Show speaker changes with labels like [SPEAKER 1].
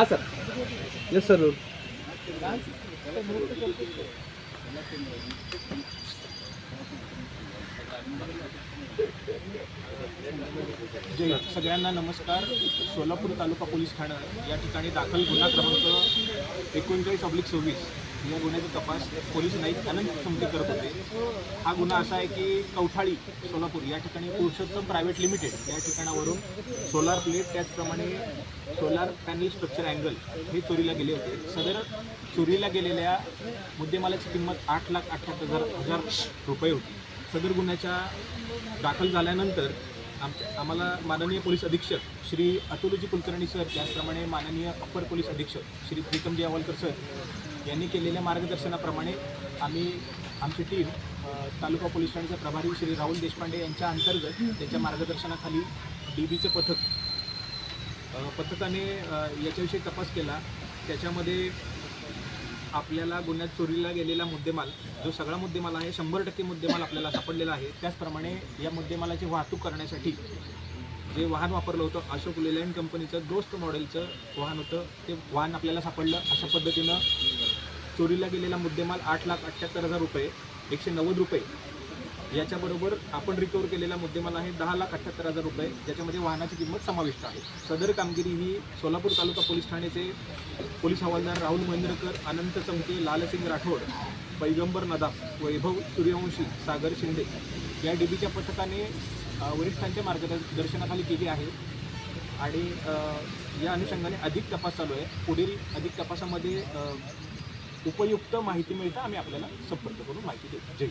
[SPEAKER 1] Yes sir.
[SPEAKER 2] जय. सगळ्यांना नमस्कार. Solapur taluka police ठाणं या ठिकाणी दाखल गुन्हा क्रमांक एकोणचाळीस ऑब्लिक सव्वीस या गुन्ह्याचा तपास पोलीस नाईक अनंत समती करत होते. हा गुन्हा असा आहे की कवठाळी सोलापूर या ठिकाणी पुरुषोत्तम प्रायव्हेट लिमिटेड या ठिकाणावरून सोलार प्लेट त्याचप्रमाणे सोलार पॅनल स्ट्रक्चर अँगल हे चोरीला गेले होते. सदर चोरीला गेलेल्या मुद्देमालाची किंमत आठ लाख अठ्ठ्याहत्तर हजार हजार रुपये होती. सदर गुन्ह्याच्या दाखल झाल्यानंतर आमच्या आम्हाला माननीय पोलीस अधीक्षक श्री अतुलजी कुलकर्णी सर त्याचप्रमाणे माननीय अप्पर पोलीस अधीक्षक श्री प्रीतमजी अवलकर सर यांनी केलेल्या मार्गदर्शनाप्रमाणे आम्ही आमची टीम तालुका पोलीस ठाण्याचे प्रभारी श्री राहुल देशपांडे यांच्या अंतर्गत त्यांच्या मार्गदर्शनाखाली डी बीचं पथक पथकाने याच्याविषयी तपास केला. त्याच्यामध्ये आपल्याला गुन्ह्यात चोरीला गेलेला मुद्देमाल जो सगळा मुद्देमाल आहे शंभर टक्के मुद्देमाल आपल्याला सापडलेला आहे. त्याचप्रमाणे या मुद्देमालाची वाहतूक करण्यासाठी जे वाहन वापरलं होतं अशोक लेलँड कंपनीचं दोस्त मॉडेलचं वाहन होतं ते वाहन आपल्याला सापडलं. अशा पद्धतीनं चोरीला गेलेला मुद्देमाल आठ लाख अठ्ठ्याहत्तर हजार रुपये एकशे नव्वद रुपये याच्याबरोबर आपण रिकवर केलेला मुद्देमाल आहे दहा लाख अठ्ठ्याहत्तर हजार रुपये. ज्याच्यामध्ये वाहनाची किंमत समाविष्ट आहे. सदर कामगिरी ही सोलापूर तालुका पोलीस ठाण्याचे पोलीस हवालदार राहुल महेंद्रकर अनंत चमके लालसिंग राठोड पैगंबर नदाफ वैभव सूर्यवंशी सागर शिंदे या डीबीच्या पथकाने वरिष्ठांच्या मार्गदर्शनाखाली केली आहे. आणि या अनुषंगाने अधिक तपास चालू आहे. पुढील अधिक तपासामध्ये उपयुक्त माहिती मिळता आम्ही आपल्याला संपर्क करून माहिती देऊ जय